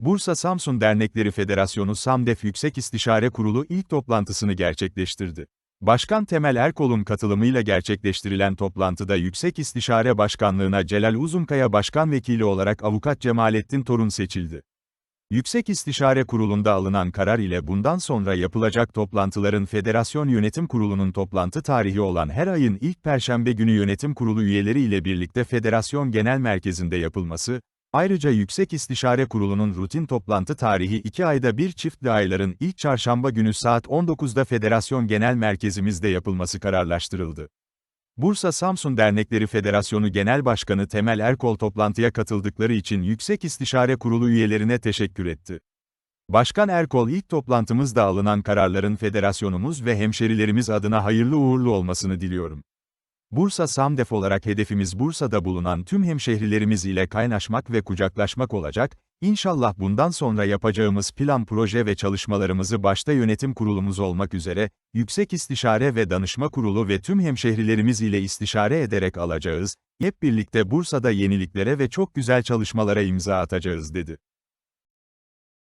Bursa Samsun Dernekleri Federasyonu SAMDEF Yüksek İstişare Kurulu ilk toplantısını gerçekleştirdi. Başkan Temel Erkol'un katılımıyla gerçekleştirilen toplantıda Yüksek İstişare Başkanlığına Celal Uzunkaya Başkan Vekili olarak Avukat Cemalettin Torun seçildi. Yüksek İstişare Kurulu'nda alınan karar ile bundan sonra yapılacak toplantıların Federasyon Yönetim Kurulu'nun toplantı tarihi olan her ayın ilk perşembe günü yönetim kurulu üyeleri ile birlikte Federasyon Genel Merkezi'nde yapılması, ayrıca Yüksek İstişare Kurulu'nun rutin toplantı tarihi 2 ayda bir çiftli ayların ilk çarşamba günü saat 19'da Federasyon Genel Merkezimizde yapılması kararlaştırıldı. Bursa Samsun Dernekleri Federasyonu Genel Başkanı Temel Erkol toplantıya katıldıkları için Yüksek İstişare Kurulu üyelerine teşekkür etti. Başkan Erkol ilk toplantımızda alınan kararların federasyonumuz ve hemşerilerimiz adına hayırlı uğurlu olmasını diliyorum. Bursa Samdef olarak hedefimiz Bursa'da bulunan tüm hemşehrilerimiz ile kaynaşmak ve kucaklaşmak olacak, İnşallah bundan sonra yapacağımız plan proje ve çalışmalarımızı başta yönetim kurulumuz olmak üzere, Yüksek İstişare ve Danışma Kurulu ve tüm hemşehrilerimiz ile istişare ederek alacağız, hep birlikte Bursa'da yeniliklere ve çok güzel çalışmalara imza atacağız dedi.